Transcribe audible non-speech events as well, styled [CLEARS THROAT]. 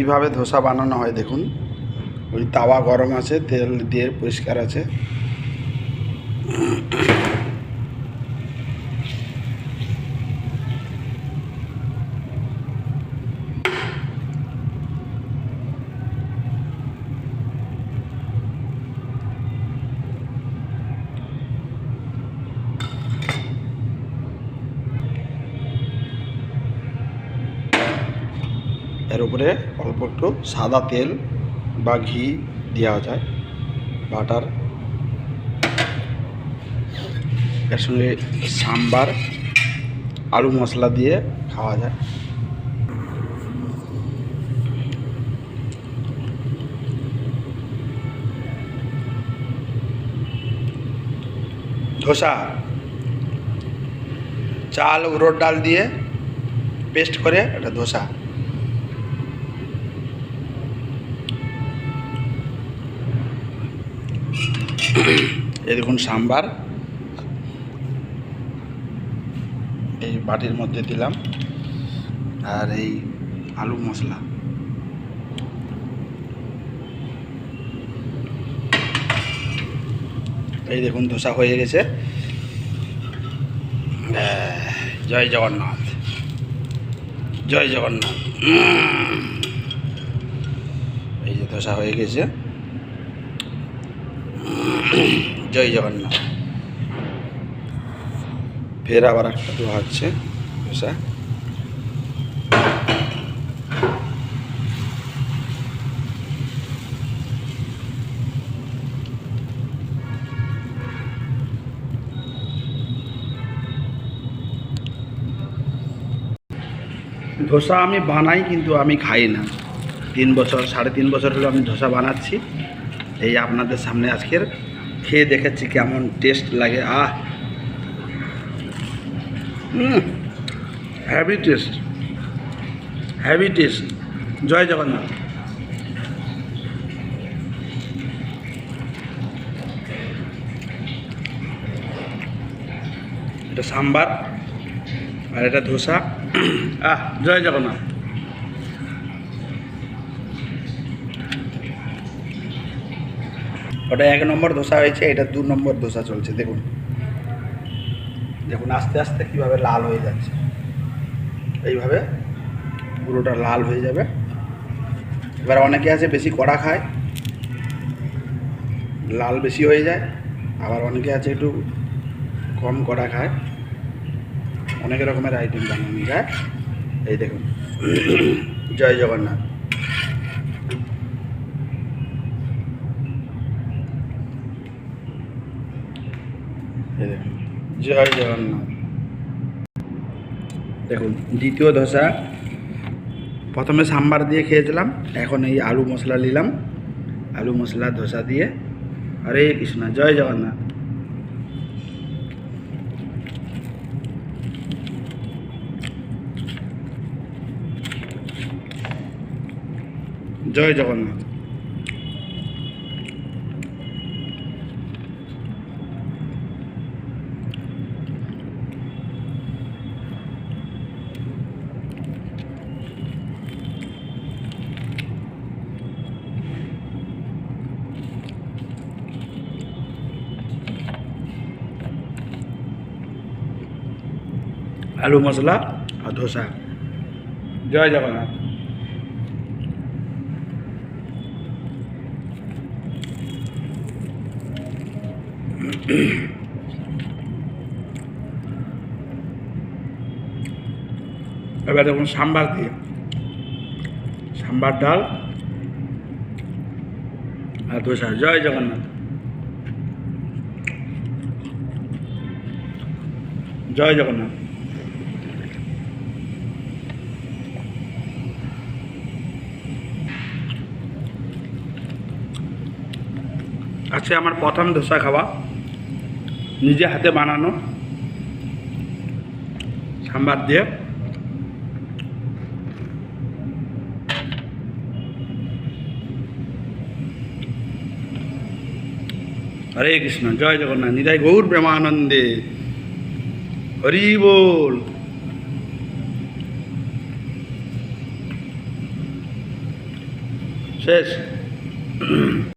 কীভাবে ধোসা বানানো হয় দেখুন। ওই তাওয়া গরম আছে তেল দিয়ে পরিষ্কার আছে। এর উপরে অল্প একটু সাদা তেল বা ঘি দেওয়া যায়, বাটার, এর সঙ্গে সাম্বার, আলু মশলা দিয়ে খাওয়া যায়। ধোসা, চাল উড়োর ডাল দিয়ে পেস্ট করে এটা ধোসা। এই দেখুন সাম্বার এই বাটির মধ্যে দিলাম আর এই আলু মশলা। এই দেখুন, ধোসা হয়ে গেছে। জয় জগন্নাথ। জয় জগন্নাথ। এই যে ধোসা হয়ে গেছে। [CLEARS THROAT] জয় জগন্নাথ। ফের আবার একটা তো হচ্ছে ধোসা ধোসা আমি বানাই কিন্তু আমি খাই না। তিন বছর, সাড়ে তিন বছর হলো আমি ধোসা বানাচ্ছি। এই আপনাদের সামনে আজকের খেয়ে দেখাচ্ছি কেমন টেস্ট লাগে। আহ! Heavy taste heavy taste Jai Jagannath. এটা সাম্বার আর এটা ধোসা। আহ! জয় জগন্নাথ। ওটা এক নম্বর ধোসা হয়েছে, এটা দু নম্বর ধোসা চলছে, দেখুন। দেখুন, আস্তে আস্তে কীভাবে লাল হয়ে যাচ্ছে। এইভাবে পুরোটা লাল হয়ে যাবে। এবার অনেকে আছে বেশি কড়া খায়, লাল বেশি হয়ে যায়। আবার অনেকে আছে একটু কম কড়া খায়। অনেক রকমের আইটেম বানানো যায়। এই দেখুন, জয় জগন্নাথ। জয় জগন্নাথ। দেখুন, দ্বিতীয় ধোসা। প্রথমে সাম্বার দিয়ে খেয়েছিলাম, এখন এই আলু মশলা নিলাম। আলু মশলা, ধোসা দিয়ে। হরে কৃষ্ণ, জয় জগন্নাথ। জয় জগন্নাথ। আলু মশলা? আর ধোসা। জয় জগন্নাথ। এবার দেখুন সাম্বার দিয়ে। সাম্বার ডাল আর ধোসা। জয় জগন্নাথ। জয় জগন্নাথ। আজকে আমার প্রথম ধোসা খাওয়া। নিজে হাতে বানানো। সাম্বার দিয়ে। হরে কৃষ্ণ, জয় জগন্নাথ, নিতাই গৌর প্রেমানন্দে হরি বল। শেষ।